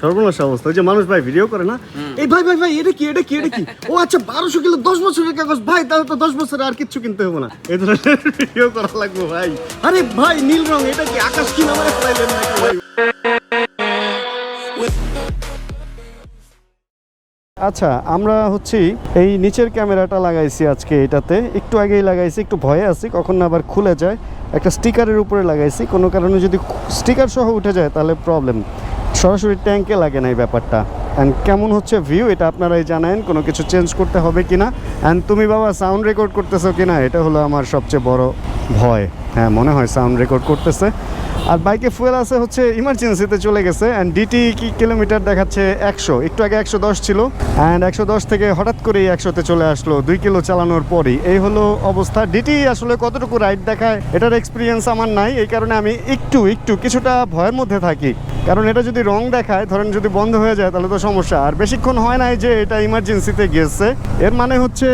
সর্বনাশ অবস্থা। ওই যে মানুষ ভাই ভিডিও করে না? এই ভাই ভাই ভাই এটা কি এটা কি এটা কি? ও আচ্ছা বারোশো কিলো দশ বছরের কাগজ। ভাই তাহলে তো দশ বছরে আর কিচ্ছু কিনতে হবে না। এই ধরনের ভিডিও করা লাগবে ভাই। আরে ভাই নীল রং এটা কি আকাশ কি নামে ফেলাইলেন নাকি ভাই? আচ্ছা আমরা হচ্ছি এই নিচের ক্যামেরাটা লাগাইছি আজকে এটাতে। একটু আগেই লাগাইছি একটু ভয়ে আছি কখন না আবার খুলে যায়। একটা স্টিকারের উপরে লাগাইছি কোনো কারণে যদি স্টিকার সহ উঠে যায় তাহলে প্রবলেম সরাসরি ট্যাঙ্কে লাগে না এই ব্যাপারটা। অ্যান্ড কেমন হচ্ছে ভিউ এটা আপনারাই জানেন, কোনো কিছু চেঞ্জ করতে হবে কিনা? অ্যান্ড তুমি বাবা সাউন্ড রেকর্ড করতেছো কি না এটা হলো আমার সবচেয়ে বড় ভয়। হ্যাঁ মনে হয় সাউন্ড রেকর্ড করতেছে। আর বাইকে ফুয়েল আছে হচ্ছে ইমার্জেন্সিতে চলে গেছে অ্যান্ড ডিটি কি কিলোমিটার দেখাচ্ছে? একশো। একটু আগে একশো দশ ছিল। অ্যান্ড একশো দশ থেকে হঠাৎ করেই একশোতে চলে আসলো, দুই কিলো চালানোর পরই। এই হলো অবস্থা। ডিটি আসলে কতটুকু রাইড দেখায়, এটার এক্সপিরিয়েন্স আমার নাই। এই কারণে আমি একটু একটু, কিছুটা ভয়ের মধ্যে থাকি। কারণ এটা যদি রং দেখায়, ধরেন যদি বন্ধ হয়ে যায়, তাহলে তো সমস্যা। আর বেশিক্ষণ হয় নাই যে এটা ইমার্জেন্সিতে গেছে এর মানে হচ্ছে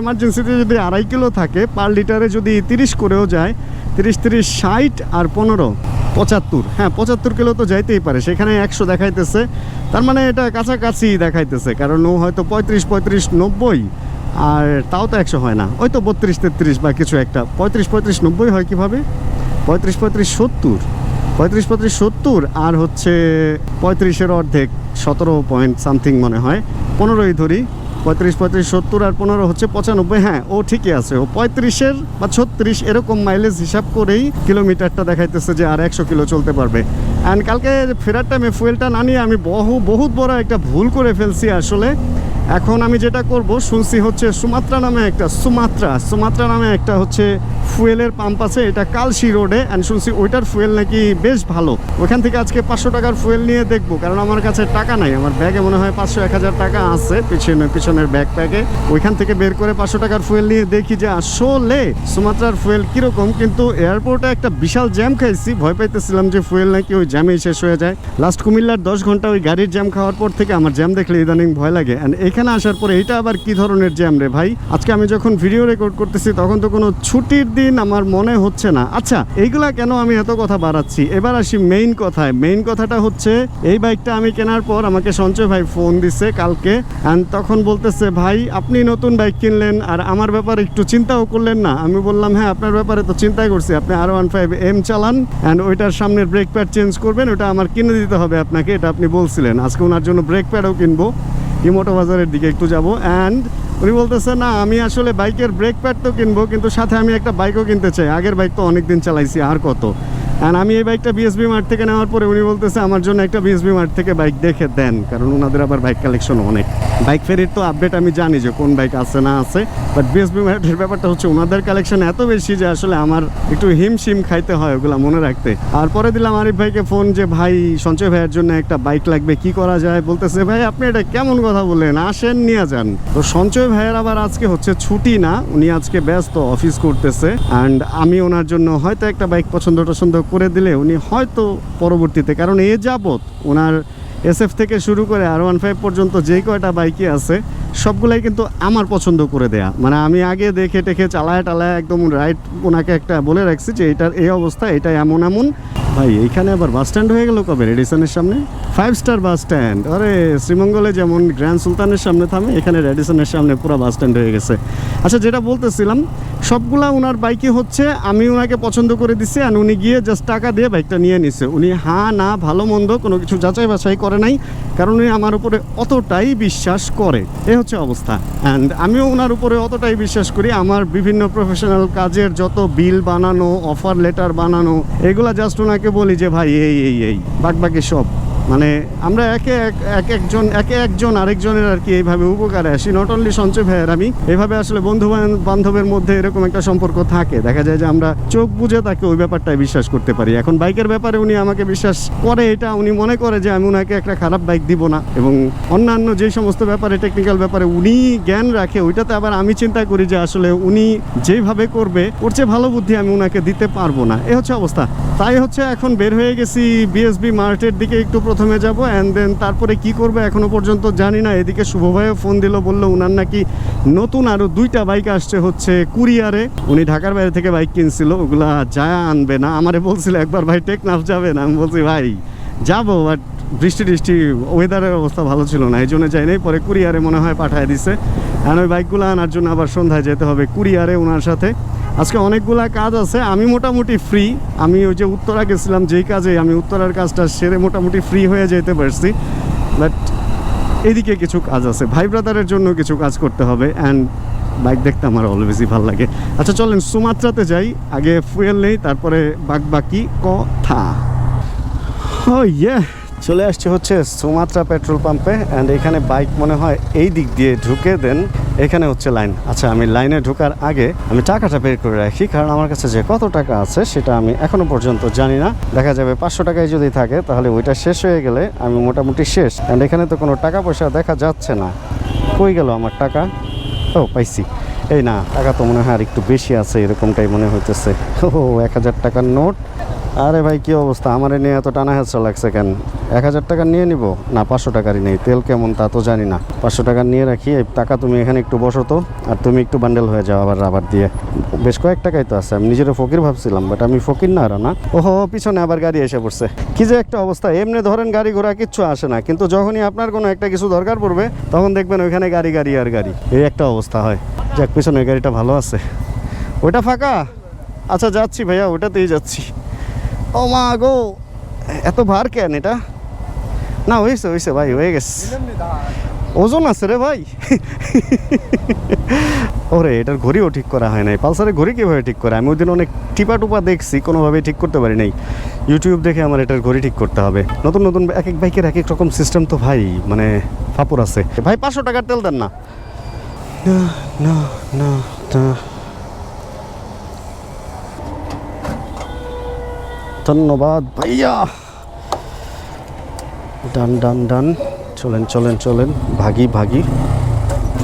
ইমার্জেন্সিতে যদি আড়াই কিলো থাকে পার লিটারে যদি তিরিশ করেও যায়, তিরিশ তিরিশ, ষাট আর পনেরো, পঁচাত্তর। হ্যাঁ পঁচাত্তর কিলো তো যাইতেই পারে, সেখানে একশো দেখাইতেছে। তার মানে এটা কাছাকাছি দেখাইতেছে, কারণ ও হয়তো পঁয়ত্রিশ পঁয়ত্রিশ, নব্বই, আর তাও তো একশো হয় না। ওই তো বত্রিশ, তেত্রিশ বা কিছু একটা। পঁয়ত্রিশ পঁয়ত্রিশ, নব্বই হয় কীভাবে? পঁয়ত্রিশ পঁয়ত্রিশ, সত্তর। পঁয়ত্রিশ পঁয়ত্রিশ সত্তর আর হচ্ছে পঁয়ত্রিশের অর্ধেক, সতেরো পয়েন্ট সামথিং মনে হয়। পনেরোই ধরি, পঁয়ত্রিশ পঁয়ত্রিশ সত্তর আর পনেরো হচ্ছে পঁচানব্বই। হ্যাঁ ও ঠিকই আছে, ও পঁয়ত্রিশের বা ছত্রিশ এরকম মাইলেজ হিসাব করেই কিলোমিটারটা দেখাইতেছে যে আর একশো কিলো চলতে পারবে। অ্যান্ড কালকে ফেরার টাইমে ফুয়েলটা না নিয়ে আমি বহু, বহুত বড় একটা ভুল করে ফেলছি আসলে। এখন আমি যেটা করব, শুনছি হচ্ছে সুমাত্রা নামে একটা সুমাত্রা সুমাত্রা নামে একটা হচ্ছে ফুয়েলের পাম্প আছে, এটা কালশি রোডে অ্যান্ড শুনছি ওইটার ফুয়েল নাকি বেশ ভালো। ওখান থেকে আজকে পাঁচশো টাকার ফুয়েল নিয়ে দেখব, কারণ আমার কাছে টাকা নাই, আমার ব্যাগে মনে হয় পাঁচশো, এক হাজার টাকা আছে পিছনে, পিছনের ব্যাগ প্যাকে ওইখান থেকে বের করে পাঁচশো টাকার ফুয়েল নিয়ে দেখি যে আসলে সুমাত্রার ফুয়েল কীরকম, কিন্তু এয়ারপোর্টে একটা বিশাল জ্যাম খাইছি, ভয় পাইতেছিলাম যে ফুয়েল নাকি ওই জ্যামেই শেষ হয়ে যায়। লাস্ট কুমিল্লার দশ ঘণ্টা ওই গাড়ির জ্যাম খাওয়ার পর থেকে আমার জ্যাম দেখলে ইদানিং ভয় লাগে অ্যান্ড এখানে আসার পরে এটা আবার কি ধরনের জ্যাম রে ভাই? আজকে আমি যখন ভিডিও রেকর্ড করতেছি, তখন তো কোনো ছুটির দিন আমার মনে হচ্ছে না। আচ্ছা এইগুলা কেন আমি এত কথা বাড়াচ্ছি? এবার আসি মেইন কথায়। মেইন কথাটা হচ্ছে, এই বাইকটা আমি কেনার পর আমাকে সঞ্চয় ভাই ফোন দিছে কালকে। অ্যান্ড তখন বলতেছে, ভাই, আপনি নতুন বাইক কিনলেন আর আমার ব্যাপারে একটু চিন্তাও করলেন না। আমি বললাম হ্যাঁ আপনার ব্যাপারে তো চিন্তাই করছি। আপনি আর ওয়ান ফাইভ এম চালান অ্যান্ড ওইটার সামনের ব্রেক প্যাড চেঞ্জ করবেন। ওটা আমার কিনে দিতে হবে আপনাকে। এটা আপনি বলছিলেন। আজকে ওনার জন্য ব্রেক প্যাডও কিনবো। ইমোটো বাজারের দিকে একটু যাব। অ্যান্ড উনি বলতেছে, না, আমি আসলে বাইকের ব্রেক প্যাড তো কিনবো, কিন্তু সাথে আমি একটা বাইকও কিনতে চাই। আগের বাইক তো অনেকদিন চালাইছি, আর কত? অ্যান্ড আমি এই বাইকটা বিএসবি মার্ট থেকে নেওয়ার পরে উনি বলতেছে, আমার জন্য একটা বিএসবি মার্ট থেকে বাইক দেখে দেন। কারণ ওনাদের আবার বাইক কালেকশন অনেক। বাইক ফেরির তো আপডেট আমি জানি যে কোন বাইক আছে না আছে বাট বিএসবি মার্টের ব্যাপারটা হচ্ছে ওনাদের কালেকশন এত বেশি যে আসলে আমার একটু হিমশিম খাইতে হয় ওগুলা মনে রাখতে। আর পরে দিলাম আরিফ ভাইকে ফোন যে, ভাই, সঞ্চয় ভাইয়ের জন্য একটা বাইক লাগবে, কি করা যায়? বলতেছে, ভাই, আপনি এটা কেমন কথা বললেন? আসেন, নিয়ে যান। তো সঞ্চয় ভাইয়ের আবার আজকে হচ্ছে ছুটি না, উনি আজকে ব্যস্ত অফিস করতেছে। অ্যান্ড আমি ওনার জন্য হয়তো একটা বাইক পছন্দ টছন্দ করে দিলে উনি হয়তো পরবর্তীতে, কারণ এ যাবৎ ওনার এসএফ থেকে শুরু করে আর ওয়ান ফাইভ পর্যন্ত যে কয়টা বাইকই আছে, সবগুলাই কিন্তু আমার পছন্দ করে দেয়া। মানে আমি আগে দেখে টেখে চালায় টালায় একদম রাইট ওনাকে একটা বলে রাখছি যে এটার এই অবস্থা এটা এমন এমন। ভাই, এইখানে আবার বাস স্ট্যান্ড হয়ে গেল কবে? রেডিসনের সামনে? ফাইভ স্টার বাস স্ট্যান্ড আরে, শ্রীমঙ্গলে যেমন গ্র্যান্ড সুলতানের সামনে থামে, এখানে রেডিসনের সামনে পুরো বাস স্ট্যান্ড হয়ে গেছে। আচ্ছা যেটা বলতেছিলাম, সবগুলা ওনার বাইকে হচ্ছে, আমি ওনাকে পছন্দ করে দিছি আর উনি গিয়ে জাস্ট টাকা দিয়ে বাইকটা নিয়ে নিছে। উনি হা, না, ভালো, মন্দ, কোনো কিছু যাচাই বাছাই করে নাই, কারণ উনি আমার উপরে অতটাই বিশ্বাস করে। এ হচ্ছে অবস্থা। অ্যান্ড আমিও ওনার উপরে অতটাই বিশ্বাস করি, আমার বিভিন্ন প্রফেশনাল কাজের যত বিল বানানো অফার লেটার বানানো, এগুলা জাস্ট ওনাকে বলি যে ভাই, এই এই এই বাকি সব। মানে আমরা একে এক এক একজন, একে একজন আরেকজনের আর কি এইভাবে উপকারে আসি। নট অনলি সঞ্চয় ভাইয়ের আমি, এভাবে আসলে বন্ধু বান- বান্ধবের মধ্যে এরকম একটা সম্পর্ক থাকে। দেখা যায় যে আমরা চোখ বুঝে তাকে ওই ব্যাপারটাই বিশ্বাস করতে পারি। এখন বাইকের ব্যাপারে উনি আমাকে বিশ্বাস করে এটা, উনি মনে করে যে আমি ওনাকে একটা খারাপ বাইক দিব না। এবং অন্যান্য যে সমস্ত ব্যাপারে টেকনিক্যাল ব্যাপারে উনি জ্ঞান রাখে, ওইটাতে আবার আমি চিন্তা করি যে আসলে উনি যেভাবে করবে, ওর চেয়ে ভালো বুদ্ধি আমি ওনাকে দিতে পারব না। এ হচ্ছে অবস্থা। তাই হচ্ছে এখন বের হয়ে গেছি বিএসবি মার্টের দিকে, একটু প্রথমে যাব অ্যান্ড দেন তারপরে কি করবে এখনও পর্যন্ত জানি না। এদিকে শুভ ভাইও ফোন দিল, বলল উনার নাকি নতুন আরও দুইটা বাইক আসছে হচ্ছে কুরিয়ারে। উনি ঢাকার বাইরে থেকে বাইক কিনছিল, ওগুলা যায় আনবে না। আমারে বলছিল, একবার ভাই টেকনাফ না। আমি বলছি, ভাই, যাব বাট বৃষ্টি টিষ্টি ওয়েদারের অবস্থা ভালো ছিল না। এই জন্য যাই নাই পরে কুরিয়ারে মনে হয় পাঠায় দিছে। আর ওই বাইকগুলো আনার জন্য আবার সন্ধ্যায় যেতে হবে কুরিয়ারে ওনার সাথে। আজকে অনেকগুলা কাজ আছে, আমি মোটামুটি ফ্রি আমি ওই যে উত্তরা গেছিলাম, যেই কাজে আমি উত্তরার কাজটা সেরে মোটামুটি ফ্রি হয়ে যেতে পারছি। বাট এদিকে কিছু কাজ আছে, ভাই ব্রাদারের জন্য কিছু কাজ করতে হবে অ্যান্ড বাইক দেখতে আমার অলওয়েজই ভালো লাগে। আচ্ছা চলেন সুমাত্রাতে যাই, আগে ফুয়েল নেই, তারপরে বাক বাকি কথা। ও ইয়ে চলে আসছে হচ্ছে সুমাত্রা পেট্রোল পাম্পে অ্যান্ড এখানে বাইক মনে হয় এই দিক দিয়ে ঢুকে দেন এখানে হচ্ছে লাইন। আচ্ছা আমি লাইনে ঢোকার আগে আমি টাকাটা বের করে রাখি, কারণ আমার কাছে যে কত টাকা আছে সেটা আমি এখনও পর্যন্ত জানি না। দেখা যাবে পাঁচশো টাকায় যদি থাকে, তাহলে ওইটা শেষ হয়ে গেলে আমি মোটামুটি শেষ। অ্যান্ড এখানে তো কোনো টাকা পয়সা দেখা যাচ্ছে না। কই গেল আমার টাকা? ও, পাইছি। এই না, টাকা তো মনে হয় আর একটু বেশি আছে, এরকমটাই মনে হইতেছে। ও, এক হাজার টাকার নোট। আরে ভাই, কি অবস্থা? আমার নিয়ে এত টানা হেঁচড়া লাগছে কেন? এক হাজার টাকা নিয়ে নিব? না, পাঁচশো টাকারই নেই। তেল কেমন তা তো জানি না। পাঁচশো টাকা নিয়ে রাখি, এই টাকা তুমি এখানে একটু বসো তো, আর তুমি একটু বান্ডেল হয়ে যাও আবার রাবার দিয়ে। বেশ কয়েক টাকাই তো আছে, আমি নিজেরও ফকির ভাবছিলাম বাট আমি ফকির না আর না। ওহো, পিছনে আবার গাড়ি এসে পড়ছে। কি যে একটা অবস্থা, এমনি ধরেন গাড়ি ঘোড়া কিচ্ছু আসে না, কিন্তু যখনই আপনার কোনো একটা কিছু দরকার পড়বে, তখন দেখবেন ওইখানে গাড়ি গাড়ি আর গাড়ি। এই একটা অবস্থা হয়। যাক পিছনের গাড়িটা ভালো আছে। ওইটা ফাঁকা? আচ্ছা যাচ্ছি ভাইয়া ওটাতেই যাচ্ছি। ও মা গো। এত ভার কেন এটা? না হয়েছে হয়েছে ভাই, হয়ে গেছে। ওজন আছে রে ভাই। ওরে, এটার ঘড়িও ঠিক করা হয় নাই। পালসারের ঘড়ি কীভাবে ঠিক করে? আমি ওই দিন অনেক টিপা টুপা দেখছি, কোনোভাবেই ঠিক করতে পারি নাই। ইউটিউব দেখে আমার এটার ঘড়ি ঠিক করতে হবে। নতুন নতুন, এক এক বাইকের এক এক রকম সিস্টেম তো ভাই মানে ফাপড় আছে। ভাই, পাঁচশো টাকার তেল দেন না না না না। ধন্যবাদ, ভাইয়া। ডান ডান ডান। চলেন চলেন চলেন। ভাগি ভাগি।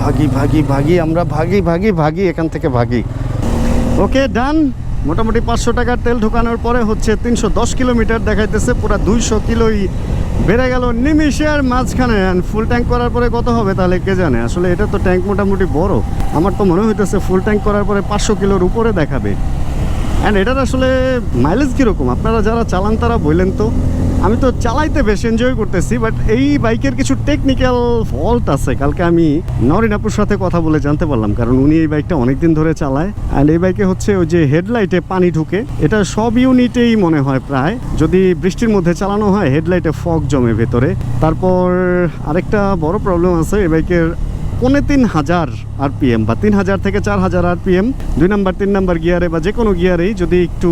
ভাগি ভাগি ভাগি। আমরা ভাগি ভাগি ভাগি, এখান থেকে ভাগি। ওকে, ডান। মোটামুটি পাঁচশো টাকার তেল ঢোকানোর পরে হচ্ছে তিনশো দশ কিলোমিটার দেখাইতেছে, পুরো দুইশো কিলোই বেড়ে গেল নিমিশের মাঝখানে। ফুল ট্যাঙ্ক করার পরে কত হবে তাহলে কে জানে? আসলে এটা তো ট্যাঙ্ক মোটামুটি বড়। আমার তো মনে হইতেছে ফুল ট্যাঙ্ক করার পরে পাঁচশো কিলোর উপরে দেখাবে। অ্যান্ড এটার আসলে মাইলেজ কীরকম? আপনারা যারা চালান, তারা বললেন তো। আমি তো চালাইতে বেশ এনজয় করতেছি বাট এই বাইকের কিছু টেকনিক্যাল ফল্ট আছে। কালকে আমি নরিনাপুর সাথে কথা বলে জানতে পারলাম, কারণ উনি এই বাইকটা অনেকদিন ধরে চালায়। অ্যান্ড এই বাইকে হচ্ছে ওই যে হেডলাইটে পানি ঢুকে। এটা সব ইউনিটেই মনে হয় প্রায়। যদি বৃষ্টির মধ্যে চালানো হয় হেডলাইটে ফগ জমে ভেতরে। তারপর আরেকটা বড় প্রবলেম আছে, এই বাইকের পৌনে তিন হাজার আরপিএম বা তিন হাজার থেকে চার হাজার আরপিএম। দুই নাম্বার, তিন নাম্বার গিয়ারে বা যে কোনো গিয়ারেই যদি একটু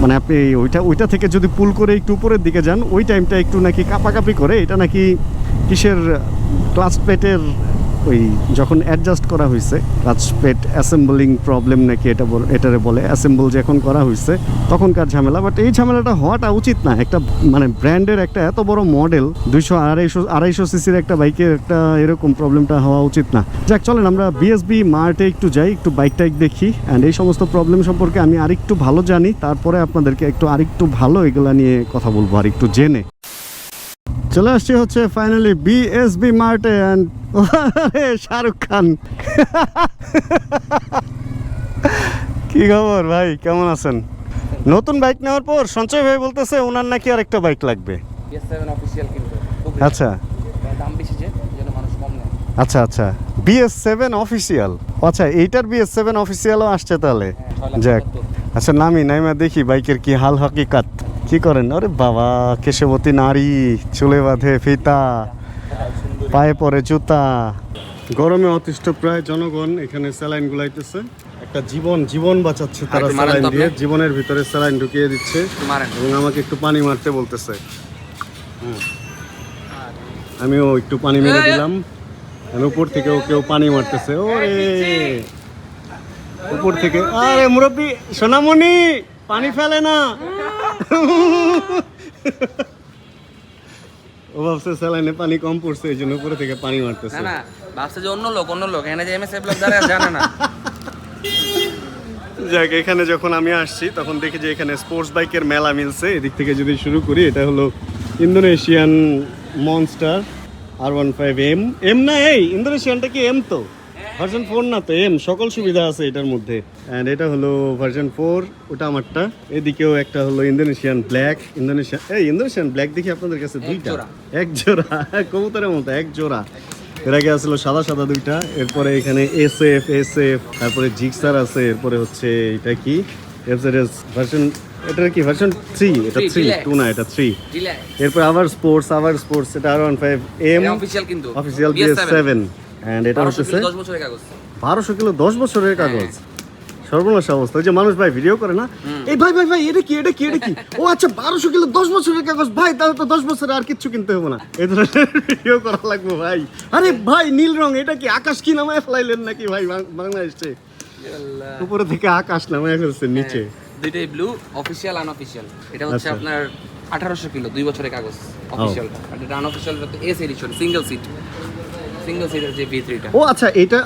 মানে আপনি ওইটা ওইটা থেকে যদি পুল করে একটু উপরের দিকে যান, ওই টাইমটা একটু নাকি কাপাকাপি করে, এটা নাকি কিসের, ক্লাস প্লেটের ওই যখন অ্যাডজাস্ট করা হয়েছে প্লেট অ্যাসেম্বলিং প্রবলেম নাকি এটা এটারে বলে অ্যাসেম্বল যখন করা হয়েছে তখনকার ঝামেলা বাট এই ঝামেলাটা হওয়াটা উচিত না। একটা মানে ব্র্যান্ডের একটা এত বড় মডেল দুইশো আড়াইশো আড়াইশো সিসির একটা বাইকের একটা এরকম প্রবলেমটা হওয়া উচিত না। যাক, চলেন আমরা বিএসবি মার্টে একটু যাই, একটু বাইক টাইক দেখি অ্যান্ড এই সমস্ত প্রবলেম সম্পর্কে আমি আরেকটু ভালো জানি, তারপরে আপনাদেরকে একটু আরেকটু ভালো এগুলা নিয়ে কথা বলব আর একটু জেনে। চলে আসছি হচ্ছে ফাইনালি বিএসবি মার্টে অ্যান্ড শাহরুখ খান। কি খবর ভাই কেমন আছেন? নতুন বাইক নেওয়ার পর সঞ্চয় ভাই বলতেছে ওনার নাকি আর একটা বাইক লাগবে আচ্ছা। কম নেয়। আচ্ছা আচ্ছা। বিএস সেভেন অফিসিয়াল আচ্ছা এইটার বিএস সেভেন অফিসিয়ালও আসছে তাহলে? হ্যাঁ, যাক। আচ্ছা নামি নাইমা দেখি বাইকের কি হাল হকিকাত। কি করেন? আরে বাবা কেশবতী নারী চুলে বাঁধে ফিতা পায়ে পরে জুতা। গরমে অতিষ্ঠ প্রায় জনগণ এখানে স্যালাইন গুলাইতেছে। একটা জীবন জীবন বাঁচাচ্ছে তারা স্যালাইন দিয়ে। জীবনের ভিতরে স্যালাইন ঢুকিয়ে দিচ্ছে। এবং আমাকে একটু পানি মারতে বলতেছে। হুম। আমিও একটু পানি মেরে দিলাম। আমি উপর থেকে কেউ পানি মারতেছে। ওরে! উপর থেকে আরে মুরব্বী সোনামণি! পানি ফেলে না। ও ভাবছে স্যালাইনে পানি কম পড়ছে এই জন্য উপরে থেকে পানি মারতেছে। না না ভাবছে যে অন্য লোক অন্য লোক এখানে যে এমএস ব্লগ যারা জানে না। যাক এখানে যখন আমি আসছি তখন দেখি যে এখানে স্পোর্টস বাইকের মেলা মিলছে। এদিক থেকে যদি শুরু করি এটা হলো Indonesian monster R one five M M না এই ইন্দোনেশিয়ানটা কি এম তো? ভার্সন ফোর না তো এম সকল সুবিধা আছে এটার মধ্যে। অ্যান্ড এটা হলো ভার্সন ফোর ওটা আমারটা। এদিকেও একটা হলো ইন্দোনেশিয়ান ব্ল্যাক ইন্দোনেশিয়ান এই ইন্দোনেশিয়ান ব্ল্যাক দেখি আপনাদের কাছে দুইটা। এক জোড়া কবুতরের মতো এক জোড়া। এর আগে আসলো সাদা সাদা দুইটা এরপরে এখানে এস এফ এস এফ তারপরে জিক্সার আছে এরপরে হচ্ছে এটা কি? এফজেডএস ভার্সন এটা কি ভার্সন থ্রি এটা থ্রি টু না এটা থ্রি এরপর আবার স্পোর্টস আবার স্পোর্টস এটা R one five M official কিন্তু। অফিসিয়াল বিএস সেভেন অ্যান্ড এটা হচ্ছে 10 বছরের কাগজ। বারোশো কিলো দশ বছরের কাগজ। সর্বনাশ অবস্থা। যে মানুষ ভাই ভিডিও করে না? এই ভাই ভাই ভাই এটা কি এটা কি এটা কি? ও আচ্ছা বারোশো কিলো দশ বছরের কাগজ। ভাই তাহলে তো দশ বছরে আর কিচ্ছু কিনতে হবে না। এই ধরনের ভিডিও করা লাগবে ভাই। আরে ভাই নীল রং এটা কি আকাশ কি নামায় ফেলাইলেন নাকি ভাই বাংলাদেশে? উপরে থেকে আকাশ নামায় ফেলছে নিচে। দুইটাই ব্লু অফিসিয়াল আনঅফিসিয়াল এটা হচ্ছে আচ্ছা। আপনার আঠারোশো কিলো দুই বছরের কাগজ অফিসিয়াল এটা unofficial S edition single seat single সিটের যে ভি ও আচ্ছা এটা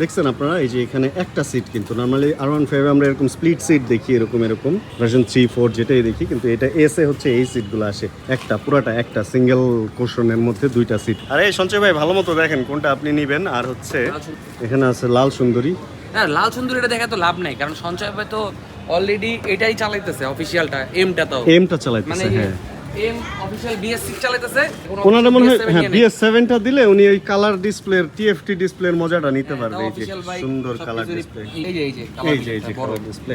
দেখছেন আপনারা? এই যে এখানে একটা সিট কিন্তু নর্মালি আর ওয়ান ফাইভ আমরা এরকম স্প্লিট সিট দেখি এরকম এরকম। ভার্সন থ্রি ফোর যেটাই দেখি কিন্তু এটা এস এ হচ্ছে এই সিটগুলো আসে। একটা পুরাটা একটা সিঙ্গেল কোশনের মধ্যে দুইটা সিট আরে সঞ্চয় ভাই ভালো মতো দেখেন কোনটা আপনি নিবেন। আর হচ্ছে এখানে আছে লাল সুন্দরী। না লাল সুন্দর এটা দেখা তো লাভ নাই কারণ সঞ্চয় ভাই তো অলরেডি এটাই চালাইতেছে অফিসিয়ালটা এমটা তো। এমটা মানে চালাইতেছে হ্যাঁ। এম অফিশিয়াল বিএস সিক্স চালাইতেছে। ওনারা মনে হয় হ্যাঁ। বিএস সেভেনটা দিলে উনি ওই কালার ডিসপ্লের টিএফটি ডিসপ্লের মজাটা নিতে হ্যাঁ, পারবে। এই যে সুন্দর কালার ডিসপ্লে এই যে এই যে এই যে এই যে কালার ডিসপ্লে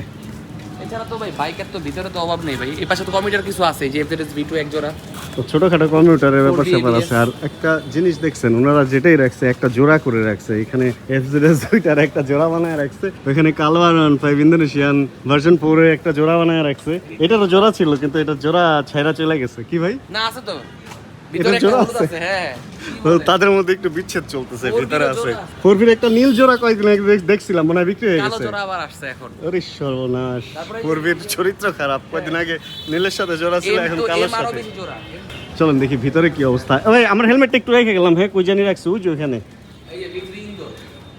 এছাড়া তো ভাই বাইকের তো ভিতরে তো অভাব নেই ভাই। এই পাশে তো কিছু আছে যে এফজেডএস ভি টু এক জোড়া। তো ছোটখাটো কম্পিউটারের ব্যাপার স্যাপার আছে। আর একটা জিনিস দেখছেন ওনারা যেটাই রাখছে একটা জোড়া করে রাখছে। এখানে দুইটার একটা জোড়া বানায় রাখছে। কালওয়ার one five Indonesian version four এর একটা জোড়া বানায় রাখছে। এটারও জোড়া ছিল কিন্তু এটা জোড়া ছাইরা চলে গেছে। কি ভাই? না আছে তো। ভিতরে জোড়া আছে? আছে হ্যাঁ। তাদের মধ্যে একটু বিচ্ছেদ চলতেছে ভিতরে আছে। জোড়া। একটা নীল জোড়া কয়েকদিন আগে দেখছিলাম মনে হয় বিক্রি হয়ে গেছে। জোড়া আবার আসছে এখন। আরে সর্বনাশ। তারপরে- চরিত্র খারাপ কয়েকদিন আগে নীলের সাথে জোড়া ছিল এখন কালোর সাথে। চলেন দেখি ভিতরে কি অবস্থা। ওই আমার হেলমেটটা একটু রেখে গেলাম হ্যাঁ কই জানি রাখছি ওই যে ওখানে ভি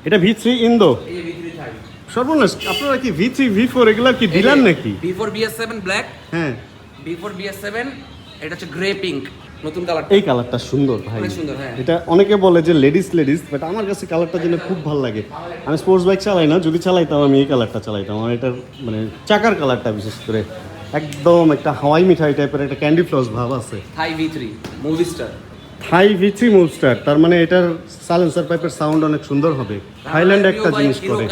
এটা ভি থ্রি ইন্দো ভি সর্বনাশ আপনারা কি ভি থ্রি ভি ফোর এগুলা কি দিলাম নাকি? B four BS seven black হ্যাঁ। বি ফোর বিএস সেভেন এটা হচ্ছে গ্রে পিঙ্ক নতুন কালার এই কালারটা সুন্দর ভাই। সুন্দর, হ্যাঁ। এটা অনেকে বলে যে লেডিস লেডিস বাট আমার কাছে কালারটা যেন খুব ভালো লাগে। আমি স্পোর্টস বাইক চালাই না যদি চালাইতাম আমি এই কালারটা চালাইতাম। আমার এটার মানে চাকার কালারটা বিশেষ করে একদম একটা হাওয়াই মিঠাই টাইপের একটা ক্যান্ডি ফ্লস ভাব আছে। Thai V three movie star high ভিথি মুভস্টার তার মানে এটার সাইলেন্সার পাইপের সাউন্ড অনেক সুন্দর হবে। থাইল্যান্ড একটা জিনিস করে।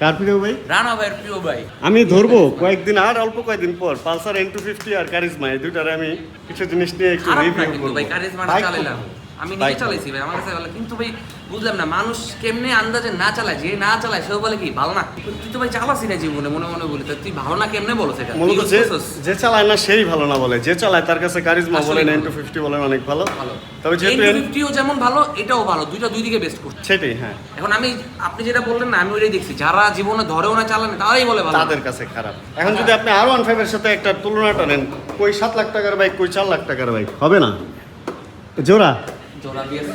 কার প্রিয় ভাই? রানা ভাইয়ের প্রিয় ভাই। আমি ধরবো কয়েকদিন আর অল্প কয়েকদিন পর। পালসার এন টু ফিফটি আর কারিজমা এই দুটার আমি কিছু জিনিস নিয়ে একটু রিভিউ করব। ভাই কারিজমা চালাইলাম। আমি নিজে চালাইছি ভাই আমার কাছে ভালো কিন্তু ভাই বুঝলাম না মানুষ কেমনে আন্দাজে না চালায় যে না চালায় সেও বলে কি ভালো না? তুই তো ভাই চালাসি না জীবনে মনে মনে বলি তুই ভালো না কেমনে বলো সেটা? মূলত যে যে চালায় না সেই ভালো না বলে যে চালায় তার কাছে কারিজমা আসলেই বলেন টু ফিফটি বলেন অনেক ভালো। তবে যেহেতু ফিফটিও যেমন ভালো এটাও ভালো দুইটা দুই দিকে বেস্ট করছে। সেটাই হ্যাঁ। এখন আমি আপনি যেটা বললেন না আমি ওইটাই দেখছি যারা জীবনে ধরেও না চালানে তারাই বলে ভালো। তাদের কাছে খারাপ। এখন যদি আপনি আর ওয়ান ফাইভের সাথে একটা তুলনাটা নেন কই সাত লাখ টাকার বাইক কই চার লাখ টাকার বাইক হবে না? জোড়া? জোড়া বিএস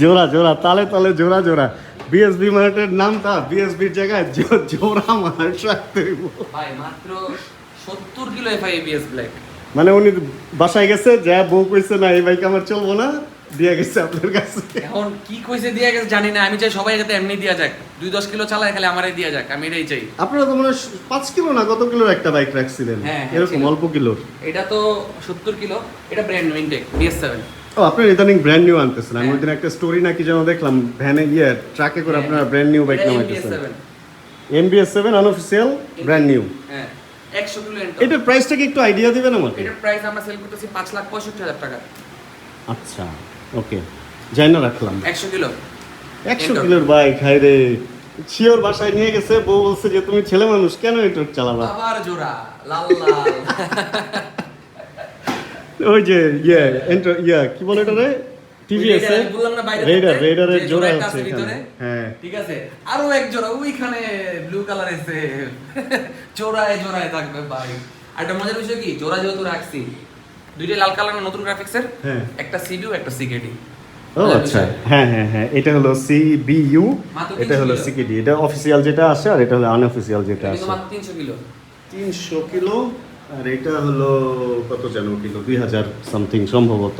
জোড়া তালে তালে জোড়া জোড়া। বিএসবি মার্টের নামটা বিএসবির জায়গায় জোড়া মার্ট রাখতে। ভাই মাত্র সত্তর কিলো এফআই এবিএস ব্ল্যাক মানে উনি বাসায় গেছে যা বউ কইছে না এই বাইক আমার চলবো না দিয়ে গেছে আপনার কাছে। এখন কি কইছে দিয়ে গেছে জানি না। আমি চাই সবাই যাতে এমনি দিয়া যাক। দুই দশ কিলো চালায় খালি আমারই দিয়া যাক আমি এটাই চাই। আপনারা তো মনে হয় পাঁচ কিলো না কত কিলোর একটা বাইক রাখছিলেন? হ্যাঁ, হ্যাঁ, এরকম অল্প কিলোর। এটা তো সত্তর কিলো এটা ব্র্যান্ড ইনটেক বিএস সেভেন ও আপনার ইদানিং ব্র্যান্ড নিউ আনতেছেন। আমি হ্যাঁ। ওইদিন একটা স্টোরি নাকি যেন দেখলাম ভ্যানে গিয়ে ট্রাকে করে আপনারা brand new bike নামাইতেছেন। MBS seven unofficial brand new হ্যাঁ এটার প্রাইসটা কি একটু আইডিয়া দিবেন আমাকে? এটার প্রাইস আমরা সেল করতেছি পাঁচ লাখ পঁয়ষট্টি হাজার টাকা। আচ্ছা ওকে যাই না রাখলাম। একশো কিলো। একশো কিলোর বাইক হাই রে। শিওর বাসায় নিয়ে গেছে বউ বলছে যে তুমি ছেলে মানুষ কেন এটা চালাবা? আবার জোড়া লাল লাল। ওই যে ইয়ে এন্টার ইয়া কি বলে এটা রে না বাইরে রেডার রেডারের জোড়া আছে আছে এখানে। হ্যাঁ। ঠিক আছে। আরও এক জোড়া ওইখানে ব্লু কালার এসে জোড়ায় জোড়ায় থাকবে ভাই। আর একটা মজার বিষয় কি? জোড়া যেহেতু রাখছি দুইটা লাল কালার নতুন গ্রাফিক্সের হ্যাঁ। একটা সিবিউ একটা সিকেডি ও আচ্ছা। হ্যাঁ হ্যাঁ হ্যাঁ এটা হলো সিবিইউ এটা হলো। সিকিডি এটা অফিসিয়াল যেটা আছে আর এটা হলো আনঅফিসিয়াল যেটা আছে। মাত্র তিনশো কিলো। তিনশো কিলো? আর এটা হলো কত যেন কিলো? দুই হাজার সামথিং সম্ভবত।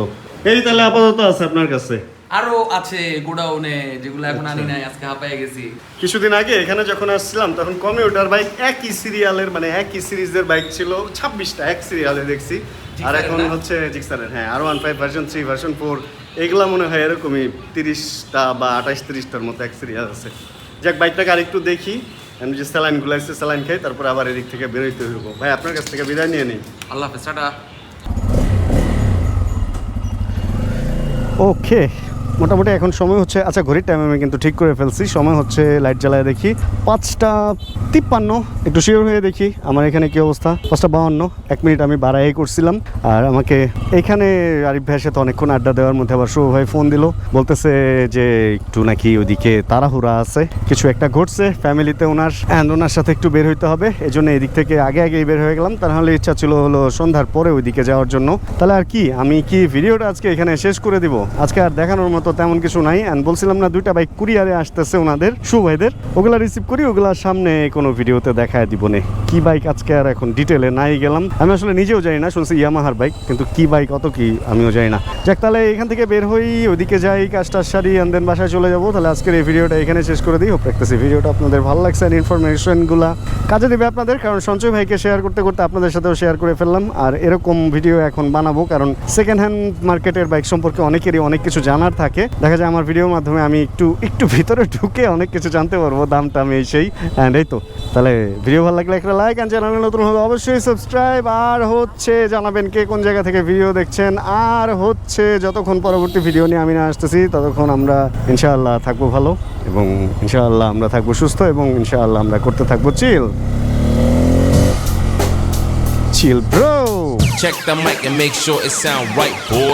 এই তাহলে আপাতত আছে আপনার কাছে। আরও আছে গোডাউনে যেগুলো এখন আনি নাই আজকে হাঁপায় গেছি। কিছুদিন আগে এখানে যখন আসছিলাম তখন কমিউটার বাইক একই সিরিয়ালের মানে একই সিরিজের বাইক ছিল ছাব্বিশটা এক সিরিয়ালে দেখছি। আর এখন হচ্ছে জিক্সারের হ্যাঁ R one five version three version four এগুলা মনে হয় এরকমই তিরিশটা বা আঠাশ তিরিশটার মতো এক সিরিয়াল আছে। যাক বাইকটাকে আরেকটু দেখি। আমি যে স্যালাইনগুলো আছে স্যালাইন খাই তারপর আবার এদিক থেকে বেরোইতে হইব। ভাই আপনার কাছ থেকে বিদায় নিয়ে নিই। আল্লাহ হাফেজ টাটা। ওকে মোটামুটি এখন সময় হচ্ছে আচ্ছা ঘড়ির টাইম আমি কিন্তু ঠিক করে ফেলছি। সময় হচ্ছে লাইট জ্বালায় দেখি পাঁচটা তিপ্পান্ন, একটু শিওর হয়ে দেখি আমার এখানে কি অবস্থা। পাঁচটা বাউন্ন, এক মিনিট আমি বাড়াই করছিলাম। আর আমাকে এখানে আরিফ ভাইয়ের সাথে অনেকক্ষণ আড্ডা দেওয়ার মধ্যে আবার শুভ ভাই ফোন দিল। বলতেছে যে একটু নাকি ওইদিকে তাড়াহুড়া আছে। কিছু একটা ঘটছে ফ্যামিলিতে ওনার অ্যান্ড ওনার সাথে একটু বের হইতে হবে। এই জন্য এদিক থেকে আগে আগেই বের হয়ে গেলাম। তাহলে ইচ্ছা ছিল হলো সন্ধ্যার পরে ওইদিকে যাওয়ার জন্য। তাহলে আর কি, আমি কি ভিডিওটা আজকে এখানে শেষ করে দিব? আজকে আর দেখানোর মতো তেমন কিছু নাই। অ্যান্ড বলছিলাম না, দুইটা বাইক কুরিয়ারে আসতেছে ওনাদের, সুভাইদের। ওগুলা রিসিভ করি, ওগুলা সামনে কোনো ভিডিওতে দেখায় দিব নে। কি বাইক আজকে আর এখন ডিটেলে নাই গেলাম। আমি আসলে নিজেও জানি না, শুনছি ইয়ামাহার বাইক কিন্তু কি বাইক অত কি আমিও জানি না। যাক, তাহলে এখান থেকে বের হই ওদিকে যাই, কাজটা সারি অ্যান্ড দেন বাসায় চলে যাব। তাহলে আজকের এই ভিডিওটা এখানে শেষ করে দিই। হোপ রাখতেছি ভিডিওটা আপনাদের ভালো লাগছে আর ইনফরমেশনগুলো কাজে দেবে আপনাদের, কারণ সঞ্চয় ভাইকে শেয়ার করতে করতে আপনাদের সাথেও শেয়ার করে ফেললাম। আর এরকম ভিডিও এখন বানাবো, কারণ সেকেন্ড হ্যান্ড মার্কেটের বাইক সম্পর্কে অনেকেরই অনেক কিছু জানার থাকে। দেখা যায় আমার ভিডিওর মাধ্যমে আমি একটু একটু ভিতরে ঢুকে অনেক কিছু জানতে পারব দামটা আমি এই সেই অ্যান্ড এই তো। তাহলে ভিডিও ভালো লাগলে একটা লাইক অ্যান্ড চ্যানেলে নতুন হলে অবশ্যই সাবস্ক্রাইব আর হচ্ছে জানাবেন কে কোন জায়গা থেকে ভিডিও দেখছেন। আর হচ্ছে যতক্ষণ পরবর্তী ভিডিও নিয়ে আমি না আসতেছি ততক্ষণ আমরা ইনশাআল্লাহ থাকব ভালো এবং ইনশাআল্লাহ আমরা থাকব সুস্থ এবং ইনশাআল্লাহ আমরা করতে থাকব chill chill bro Check the mic and make sure it sound right, boy.